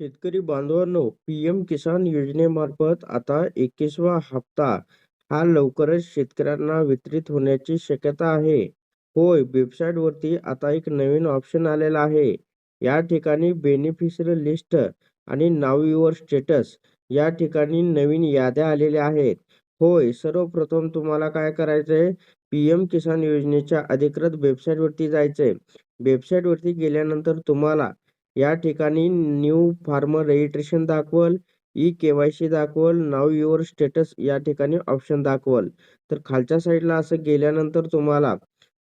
शेतकरी बांधवांनो, पी.एम. किसान योजनेमार्फत आता एकवीसवा हप्ता हा लवकरच शेतकऱ्यांना वितरित होण्याची शक्यता आहे. होय, वेबसाईटवरती आता एक नवीन ऑप्शन आलेला आहे. या ठिकाणी बेनिफिशरी लिस्ट आणि नाव युअर स्टेटस या ठिकाणी नवीन याद्या आलेल्या आहेत. होय, सर्वप्रथम तुम्हाला काय करायचंय, पी.एम. किसान योजनेच्या अधिकृत वेबसाईटवरती जायचंय. वेबसाईटवरती गेल्यानंतर तुम्हाला या ठिकाणी न्यू फार्मर रजिस्ट्रेशन दाखवल, ई-केवायसी दाखवल, नाव युअर स्टेटस या ठिकाणी ऑप्शन दाखवल. तर खालच्या साईडला असं गेल्यानंतर तुम्हाला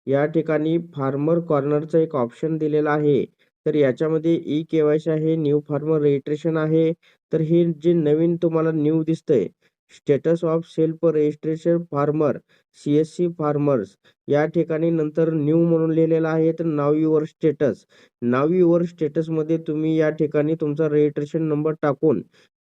या ठिकाणी फार्मर कॉर्नरचं एक ऑप्शन दिलेलं आहे. तर याच्यामध्ये ई-केवायसी आहे, न्यू फार्मर रजिस्ट्रेशन आहे. तर हे जे नवीन तुम्हाला न्यू दिसतंय, status of self registration farmer, CSC farmers या ठिकाणी नंतर न्यू म्हणून लिहिलेलं आहे. तर know your status, know your स्टेटसमध्ये तुम्ही या ठिकाणी तुमचा रजिस्ट्रेशन नंबर टाकून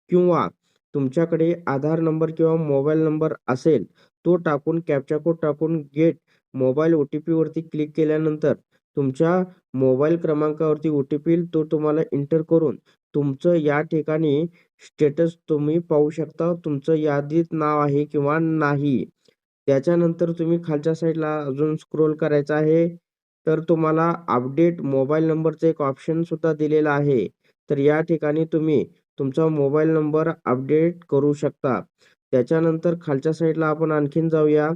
किंवा तुमच्याकडे आधार नंबर किंवा मोबाईल नंबर असेल, तो टाकून कॅप्चा कोड टाकून गेट मोबाईल ओ-टी-पीवरती क्लिक केल्यानंतर तुमच्या मोबाईल क्रमांकावरती ओ-टी-पी येईल. तो तुम्हाला इंटर करून तुमचं या ठिकाणी स्टेटस तुम्ही पाहू शकता. तुमचं यादीत नाव आहे किंवा नाही. त्याच्यानंतर तुम्ही खालच्या साईडला अजून स्क्रोल करायचं आहे. तर तुम्हाला अपडेट मोबाईल नंबरचं एक ऑप्शन सुद्धा दिलेलं आहे. तर या ठिकाणी तुम्ही तुमचा मोबाईल नंबर अपडेट करू शकता. त्याच्यानंतर खालच्या साईडला आपण आणखीन जाऊया.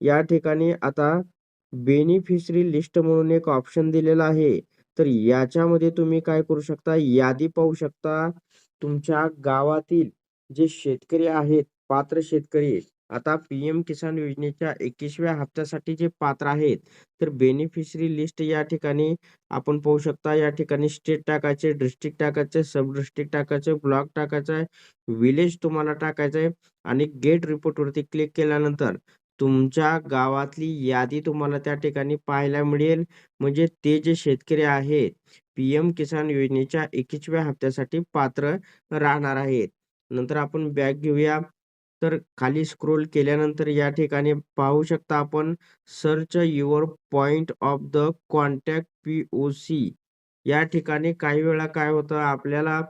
या ठिकाणी आता बेनिफिशरी लिस्ट म्हणून एक ऑप्शन दिलेला आहे. तर याच्यामध्ये तुम्ही काय करू शकता, यादी पाहू शकता. तुमच्या गावातील जे शेतकरी आहेत, पात्र शेतकरी आता पी.एम. किसान योजनेच्या एकवीसव्या हप्त्यासाठी जे पात्र आहेत, तर बेनिफिशरी लिस्ट या ठिकाणी आपण पाहू शकता. या ठिकाणी स्टेट टाकायचे, डिस्ट्रिक्ट टाकायचे, सब डिस्ट्रिक्ट टाकायचे, ब्लॉक टाकायचा आहे, विलेज तुम्हाला टाकायचं आहे आणि गेट रिपोर्टवरती क्लिक केल्यानंतर तुमच्या गावातली यादी तुम्हाला त्या ठिकाणी पाहायला मिळेल. म्हणजे ते जे शेतकरी आहेत, पी.एम. किसान योजनेच्या एकवीसव्या हप्त्यासाठी पात्र राहणार आहेत. नंतर आपण बॅग घेऊया. तर खाली स्क्रोल केल्यानंतर या ठिकाणी पाहू शकता आपण search your point of the contact P O C या ठिकाणी काही वेळा काय होतं, आपल्याला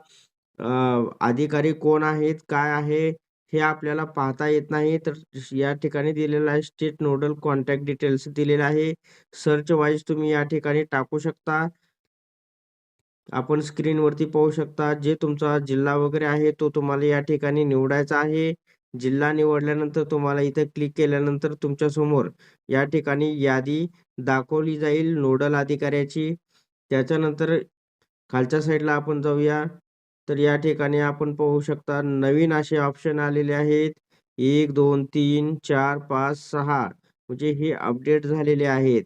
अधिकारी कोण आहेत, काय आहे, हे आपल्याला पाहता येत नाही. तर या ठिकाणी दिलेलं आहे स्टेट नोडल कॉन्टॅक्ट डिटेल्स दिलेलं आहे. सर्च वाईज तुम्ही या ठिकाणी टाकू शकता. आपण स्क्रीनवरती पाहू शकता. जे तुमचा जिल्हा वगैरे आहे, तो तुम्हाला या ठिकाणी निवडायचा आहे. जिल्हा निवडल्यानंतर तुम्हाला इथे क्लिक केल्यानंतर तुमच्यासमोर या ठिकाणी यादी दाखवली जाईल नोडल अधिकाऱ्याची. त्याच्यानंतर खालच्या साईडला आपण जाऊया. तर या ठिकाणी आपण पाहू शकता नवीन असे ऑप्शन आलेले आहेत. 1, 2, 3, 4, 5, 6 म्हणजे हे अपडेट झालेले आहेत.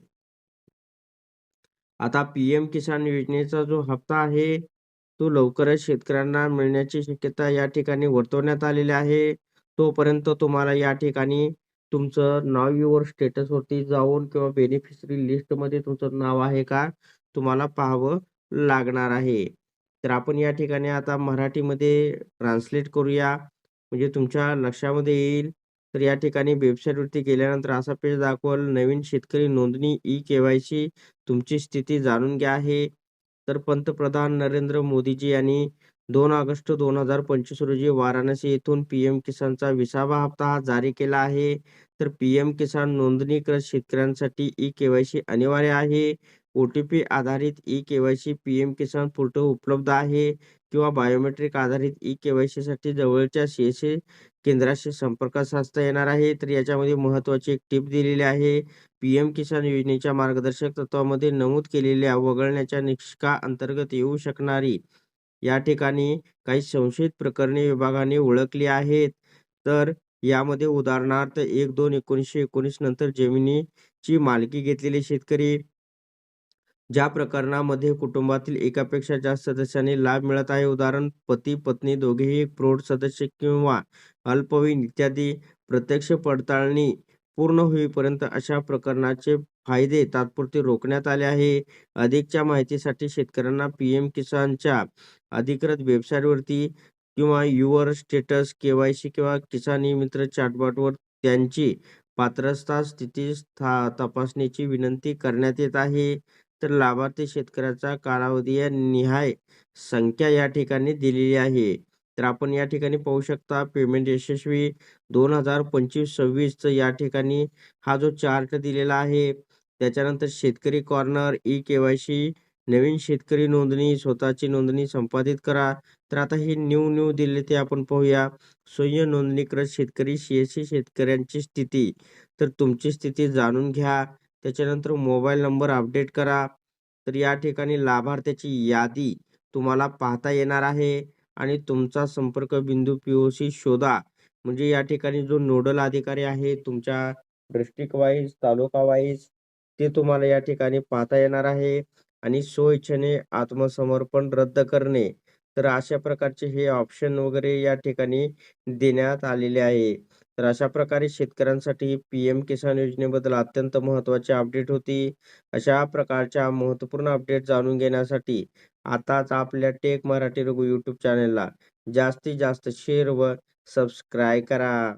आता पी.एम. किसान योजनेचा जो हप्ता आहे, तो लवकरच शेतकऱ्यांना मिळण्याची शक्यता या ठिकाणी वर्तवण्यात आलेली आहे. तोपर्यंत तुम्हाला या ठिकाणी तुमचं नाव युअर स्टेटसवरती जाऊन किंवा बेनिफिशरी लिस्टमध्ये तुमचं नाव आहे का, तुम्हाला पाहावं लागणार आहे. तर आपण या ठिकाणी आता मराठीमध्ये ट्रान्सलेट करूया, म्हणजे तुमच्या लक्षामध्ये येईल. तर या ठिकाणी वेबसाईटवरती गेल्यानंतर असा पेज दाखवल. नवीन शेतकरी नोंदणी, ई के वाय सी तुमची स्थिती जाणून घ्या आहे. तर पंतप्रधान नरेंद्र मोदीजी यांनी दोन ऑगस्ट 2025 रोजी वाराणसी येथून पी एम किसानचा 20वा हप्ता हा जारी केला आहे. तर पी एम किसान नोंदणीकृत शेतकऱ्यांसाठी ई-केवायसी अनिवार्य आहे. ओ-टी-पी आधारित ई-केवायसी पी.एम. किसान पोर्टल उपलब्ध आहे किंवा बायोमेट्रिक आधारित ई-केवायसीसाठी जवळच्या सी.एस.सी केंद्राशी संपर्क साधता येणार आहे. तर याच्यामध्ये महत्त्वाची एक टिप दिलेली आहे. पी एम किसान योजनेच्या मार्गदर्शक तत्त्वामध्ये नमूद केलेल्या वगळण्याच्या निष्का अंतर्गत येऊ शकणारी या ठिकाणी काही संशयित प्रकरणे विभागाने ओळखली आहेत. तर यामध्ये उदाहरणार्थ 1-2-1919 नंतर जमिनीची मालकी घेतलेले शेतकरी, ज्या प्रकरणामध्ये कुटुंबातील एकापेक्षा जास्त सदस्यांनी लाभ मिळत आहे, उदाहरण पती-पत्नी दोघेही, प्रौढ सदस्य किंवा अल्पवयीन इत्यादी. प्रत्यक्ष पडताळणी पूर्ण होईपर्यंत अशा प्रकरणाचे फायदे तात्पुरते रोखण्यात आले आहे. अधिकच्या माहितीसाठी शेतकऱ्यांना पी.एम. किसानच्या अधिकृत वेबसाईटवरती किंवा युअर स्टेटस, के.वाय.सी किंवा किसान मित्र चॅटबॉटवर त्यांची पात्रता स्थिती तपासण्याची विनंती करण्यात येत आहे. तर लाभार्थी शेतकऱ्याचा कालावधी निहाय संख्या या ठिकाणी दिलेली आहे. तर आपण या ठिकाणी पाहू शकता पेमेंट यशस्वी दोन हजार पंचवीस सव्वीसचं या ठिकाणी हा जो चार्ट दिलेला आहे त्याच्यानंतर शेतकरी corner E K Y C नवीन शेतकरी नोंदणी स्वतःची नोंदणी संपादित करा. तर आता हे न्यू न्यू दिले ते आपण पाहूया. स्वयं नोंदणीकृत शेतकरी सीएससी शेतकऱ्यांची स्थिती. तर तुमची स्थिती जाणून घ्या. त्याच्यानंतर मोबाईल नंबर अपडेट करा. तर या ठिकाणी लाभार्थ्याची यादी तुम्हाला पाहता येणार आहे आणि तुमचा संपर्क बिंदू पी ओ सी शोधा. म्हणजे या ठिकाणी जो नोडल अधिकारी आहे तुमच्या डिस्ट्रिक्ट वाईज तालुका वाईज ते तुम्हाला या ठिकाणी पाहता येणार आहे आणि स्वइच्छेने आत्मसमर्पण रद्द करणे. तर अशा प्रकारचे हे ऑप्शन वगैरे या ठिकाणी देण्यात आलेले आहे. तर अशा प्रकारे शेतकऱ्यांसाठी पी एम किसान योजनेबद्दल अत्यंत महत्त्वाची अपडेट होती. अशा प्रकारच्या महत्त्वपूर्ण अपडेट जाणून घेण्यासाठी आताच आपल्या टेक मराठी रघु यूट्यूब चॅनलला जास्तीत जास्त शेअर व सबस्क्राईब करा.